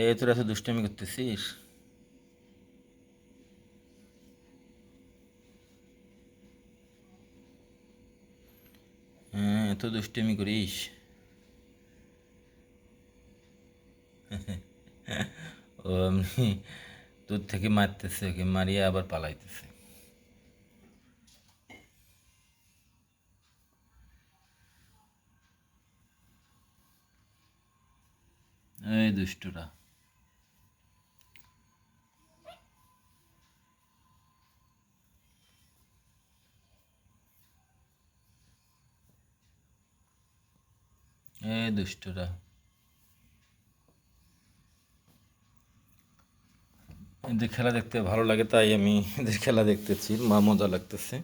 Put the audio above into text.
এ তোর এত দুষ্টামি করতেছিস? হ্যাঁ এত দুষ্টামি করিস? ও এমনি তোর থেকে মারতেছে, ওকে মারিয়ে আবার পালাইতেছে। এই দুষ্টুরা। এই দুষ্টরা। এদের খেলা দেখতে ভালো লাগে, তাই আমি এদের খেলা দেখতেছি মা মজা লাগতেছে।